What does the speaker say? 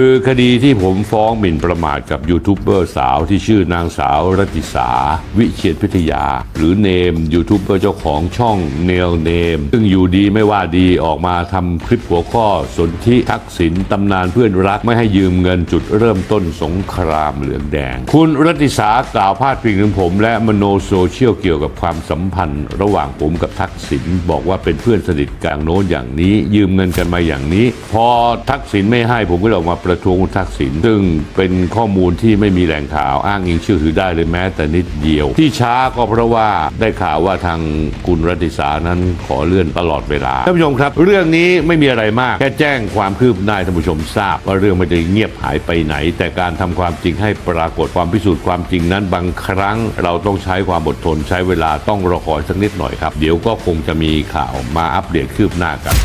คือคดีที่ผมฟ้องหมิ่นประมาทกับยูทูบเบอร์สาวที่ชื่อนางสาวรัติสา วิเชียรพิทยา หรือเนมยูทูบเบอร์เจ้าของช่องเนลเนม ซึ่งอยู่ดีไม่ว่าดีออกมาทำคลิปหัวข้อสนธิทักษิณตำนานเพื่อนรักไม่ให้ยืมเงินจุดเริ่มต้นสงครามเหลืองแดง คุณรัติสากล่าวพาดพิงถึงผม และมโนโซเชียลเกี่ยวกับความสัมพันธ์ ระหว่างผมกับทักษิณบอกว่าเป็นเพื่อนสนิทกลางโน้นอย่างนี้ ยืมเงินกันมาอย่างนี้ พอทักษิณไม่ให้ผมก็ออกมาประท้วงคุณทักษิณซึ่งเป็นข้อมูลที่ไม่มีแหล่งข่าวอ้างอิงเชื่อถือได้เลยแม้แต่นิดเดียว ที่ช้าก็เพราะว่าได้ข่าวว่าทางคุณรัติสานั้นขอเลื่อนตลอดเวลาท่านผู้ชมครับ เรื่องนี้ไม่มีอะไรมากแค่แจ้งความคืบหน้าท่านผู้ชมทราบ ว่าเรื่องไม่ได้เงียบหายไปไหน แต่การทำความจริงให้ปรากฏความพิสูจน์ความจริงนั้นบางครั้ง เราต้องใช้ความอดทนใช้เวลาต้องรอคอยสักนิดหน่อยครับ เดี๋ยวก็คงจะมีข่าวมาอัปเดตคืบหน้ากัน